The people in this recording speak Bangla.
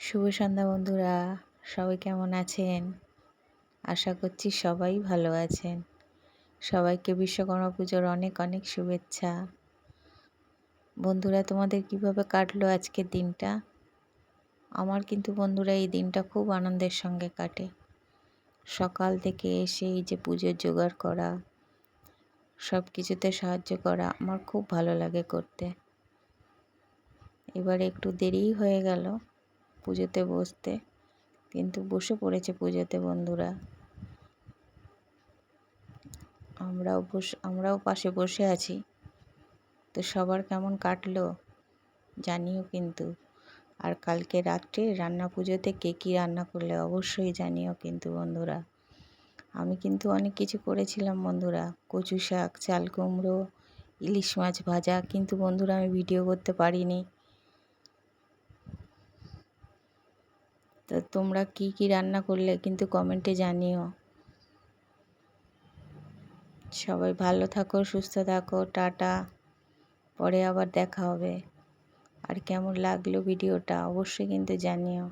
শুভ সন্ধ্যা বন্ধুরা, সবাই কেমন আছেন? আশা করছি সবাই ভালো আছেন। সবাইকে বিশ্বকর্মা পুজোর অনেক অনেক শুভেচ্ছা। বন্ধুরা, তোমাদের কীভাবে কাটলো আজকের দিনটা? আমার কিন্তু বন্ধুরা এই দিনটা খুব আনন্দের সঙ্গে কাটে। সকাল থেকে এসে এই যে পুজোর জোগাড় করা সব কিছুতে সাহায্য করা আমার খুব ভালো লাগে করতে। এবার একটু দেরিই হয়ে গেল। পুজোতে বসতে। কিন্তু বসে পড়েছে পুজোতে বন্ধুরা। আমরাও বসে আমরাও পাশে বসে আছি। তো সবার কেমন কাটলো? জানিও কিন্তু। আর কালকে রাত্রে রান্না পুজোতে কে কী রান্না করলে অবশ্যই জানিও কিন্তু বন্ধুরা। আমি কিন্তু অনেক কিছু করেছিলাম বন্ধুরা। কচু শাক, চাল কুমড়ো, ইলিশ মাছ ভাজা। কিন্তু বন্ধুরা আমি ভিডিও করতে পারিনি। তো তোমরা কি কি রান্না করলে কিন্তু কমেন্টে জানিও। সবাই ভালো থাকো, সুস্থ থাকো, টাটা। পরে আবার দেখা হবে। আর কেমন লাগল ভিডিওটা অবশ্যই কিন্তু জানিও।